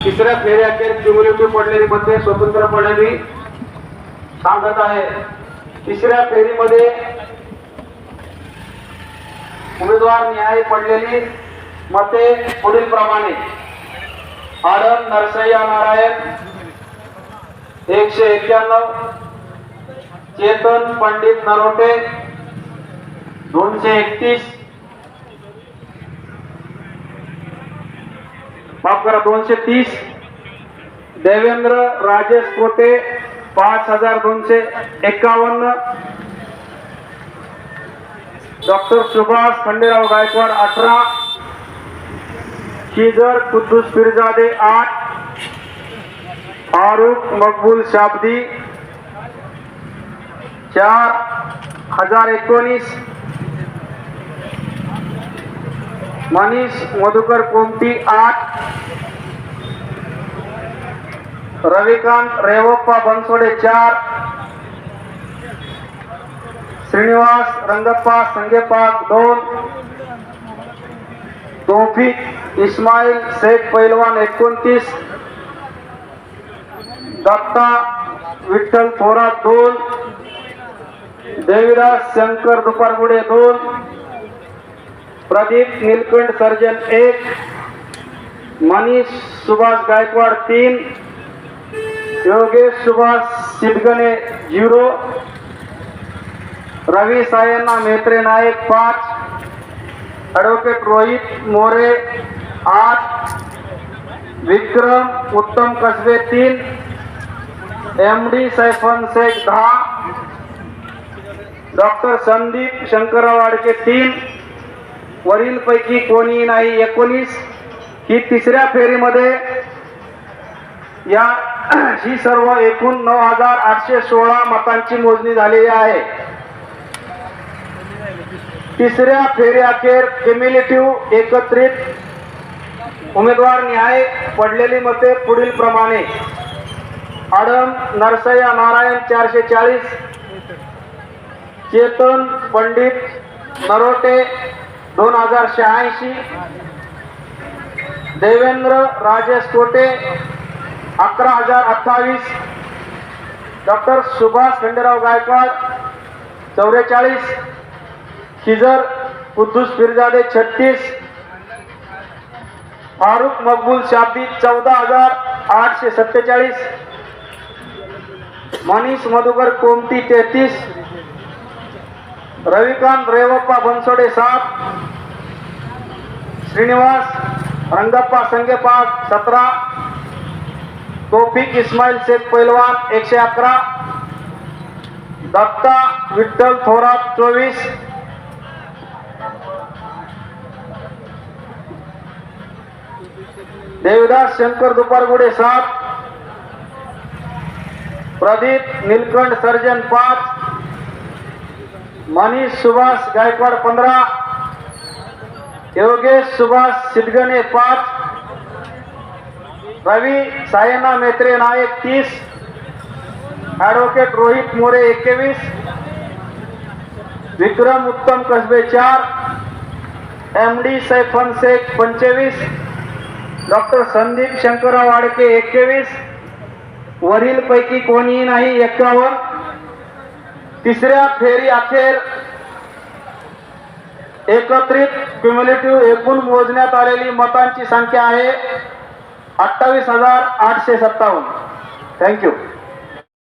तिसऱ्या फेऱ्याखेर क्युम्युलेटिव्ह पडलेली मते स्वतंत्रपणे मी सांगत आहे. तिसऱ्या फेरीमध्ये उमेदवार न्याय पडलेली मते पुढील प्रमाणे आडम नरसय्या नारायण एकशे एक्क्याण्णव चेतन पंडित नरोटे दोनशे एकतीस माफ करा दोनशे तीस. देवेंद्र राजेश कोटे पाच हजार दोनशे एकावन्न. डॉक्टर सुभाष खंडेराव गायकवाड अठरा. शिजर कुद्दूस पिरजादे आठ. आरुख मकबूल शाब्दी चार. हजार एकोणीस. मनीष मधुकर कोमटी आठ. रविकांत रेवप्पा बनसोडे चार. श्रीनिवास रंगप्पा संगेपाक दोन. तोफिक इस्माईल शेख पैलवान एकोणतीस. दत्ता विठ्ठल थोरात दोन. देविदास शंकर दुपारगुडे दोन. प्रदीप नीलकंठ, सर्जन एक, मनीष सुभाष गायकवाड तीन, योगेश सुभाष सिडगणे झिरो रवी सायन्ना मेत्रे नायक पाच ॲडव्होकेट रोहित मोरे आठ, विक्रम उत्तम कसबे तीन एम डी सैफन शेख दहा डॉक्टर संदीप शंकरराव वाडके तीन वरीलपैकी कोणी नाही एकोणीस. ही तिसऱ्या फेरीमध्ये या ही सर्व एकूण नऊ हजार आठशे सोळा मतांची मोजणी झालेली आहे. तिसऱ्या फेरी अखेर क्युम्युलेटिव्ह एकत्रित उमेदवार न्याय पडलेली मते पुढील प्रमाणे. आडम नरसय्या नारायण चारशे चाळीस. चेतन पंडित नरोटे दोन हजार शहाऐंशी. देवेंद्र राजेश कोटे अकरा हजार अठ्ठावीस. डॉक्टर सुभाष खंडेराव गायकवाड चौवेचाळीस खिजर कुद्दूस फिरजादे छत्तीस. फारुख मकबूल शाब्दी चौदा हजार आठशे सत्तेचाळीस. मनीष मधुकर कोमटी तेहतीस. रविकांत रेवप्पा बनसोडे सात. श्रीनिवास रंगप्पा संगेपाक सतरा तोफिक इस्माईल शेख पैलवान एकशे अकरा दत्ता विठ्ठल थोरात चोवीस देवदास शंकर दुपारगुडे सात प्रदीप नीलकंठ सर्जन पाच मनीष सुभाष गायकवाड पंधरा योगेश सुभाष सिद्धगणे पाच. रवी सायना मेत्रे नायक तीस. ॲडव्होकेट रोहित मोरे एकवीस. विक्रम उत्तम कसबे चार. एम डी सैफन शेख पंचवीस. डॉक्टर संदीप शंकरराव वाडके एकवीस. वरीलपैकी कोणीही नाही एक्कावन्न. तिसऱ्या फेरी अखेर एकत्रित क्युम्युलेटिव्ह एकूण मोजण्यात आलेली मतांची संख्या आहे अठ्ठावीस हजार आठशे सत्तावन्न. थँक्यू